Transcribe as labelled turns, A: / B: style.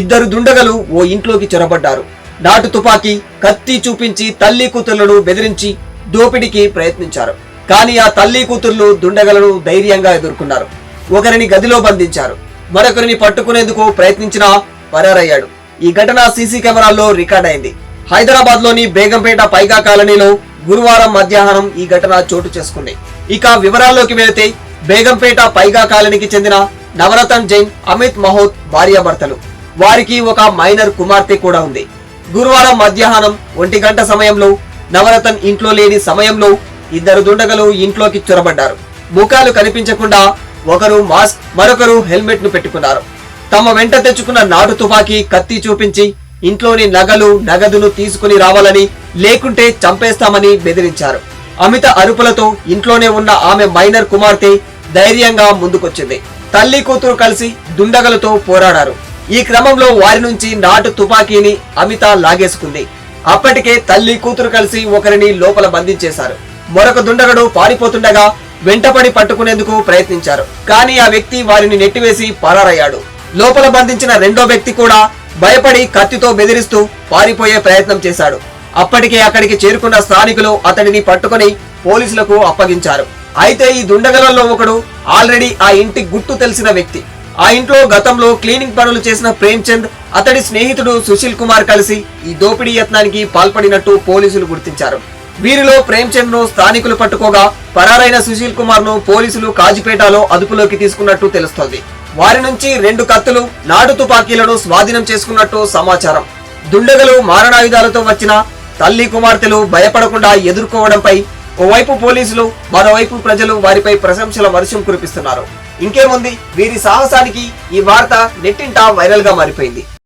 A: ఇద్దరు దుండగలు ఓ ఇంట్లోకి చొరబడ్డారు. నాటు తుపాకీ కత్తి చూపించి తల్లి కూతుర్లను బెదిరించి దోపిడీకి ప్రయత్నించారు. కానీ ఆ తల్లి కూతుర్లు దుండగలను ధైర్యంగా ఎదుర్కొన్నారు. ఒకరిని గదిలో బంధించారు. మరొకరిని పట్టుకునేందుకు ప్రయత్నించినా పరారయ్యాడు. ఈ ఘటన సీసీ కెమెరాల్లో రికార్డ్ అయింది హైదరాబాద్లోని బేగంపేట పైగా కాలనీలో గురువారం మధ్యాహ్నం ఈ ఘటన చోటు చేసుకుంది. ఇక వివరాల్లోకి వెళితే బేగంపేట పైగా కాలనీకి చెందిన నవరతన్ జైన్ అమిత్ మహోత్ భార్యాభర్తలు. వారికి ఒక మైనర్ కుమార్తె కూడా ఉంది. గురువారం మధ్యాహ్నం ఒంటి గంట సమయంలో నవరతన్ ఇంట్లో లేని సమయంలో ఇద్దరు దుండగలు ఇంట్లోకి చొరబడ్డారు. ముఖాలు కనిపించకుండా ఒకరు మాస్క్ మరొకరు హెల్మెట్ను పెట్టుకున్నారు. తమ వెంట తెచ్చుకున్న నాటు తుపాకీ కత్తి చూపించి ఇంట్లోని నగలు నగదును తీసుకుని రావాలని లేకుంటే చంపేస్తామని బెదిరించారు. అమిత అరుపులతో ఇంట్లోనే ఉన్న ఆమె మైనర్ కుమార్తె ధైర్యంగా ముందుకొచ్చింది. తల్లి కూతురు కలిసి దుండగలతో పోరాడారు. ఈ క్రమంలో వారి నుంచి నాటు తుపాకీని అమిత లాగేసుకుంది. అప్పటికే తల్లి కూతురు కలిసి ఒకరిని లోపల బంధించేశారు. మరొక దుండగడు పారిపోతుండగా వెంటపడి పట్టుకునేందుకు ప్రయత్నించారు. కానీ ఆ వ్యక్తి వారిని నెట్టివేసి పరారయ్యాడు. లోపల బంధించిన రెండో వ్యక్తి కూడా భయపడి కత్తితో బెదిరిస్తూ పారిపోయే ప్రయత్నం చేశాడు. అప్పటికే అక్కడికి చేరుకున్న స్థానికులు అతడిని పట్టుకొని పోలీసులకు అప్పగించారు. అయితే ఈ దుండగలలో ఒకడు ఆల్రెడీ ఆ ఇంటి గుట్టు తెలిసిన వ్యక్తి. ఆ ఇంట్లో గతంలో క్లీనింగ్ పనులు చేసిన ప్రేమ్చంద్ అతడి స్నేహితుడు సుశీల్ కుమార్ కలిసి ఈ దోపిడీ యత్నానికి పాల్పడినట్టు పోలీసులు గుర్తించారు. వీరిలో ప్రేమ్చంద్ను స్థానికులు పట్టుకోగా పరారైన సుశీల్ కుమార్ను పోలీసులు కాజిపేటలో అదుపులోకి తీసుకున్నట్టు తెలుస్తోంది. వారి నుంచి రెండు కత్తులు నాటు తుపాకీలను స్వాధీనం చేసుకున్నట్టు సమాచారం. దుండగలు మారణాయుధాలతో వచ్చిన తల్లి కుమార్తెలు భయపడకుండా ఎదుర్కోవడంపై ఓవైపు పోలీసులు మరోవైపు ప్రజలు వారిపై ప్రశంసల వర్షం కురిపిస్తున్నారు. ఇంకేముంది? వీరి సాహసానికి ఈ వార్త నెట్టింటా వైరల్గా మారిపోయింది.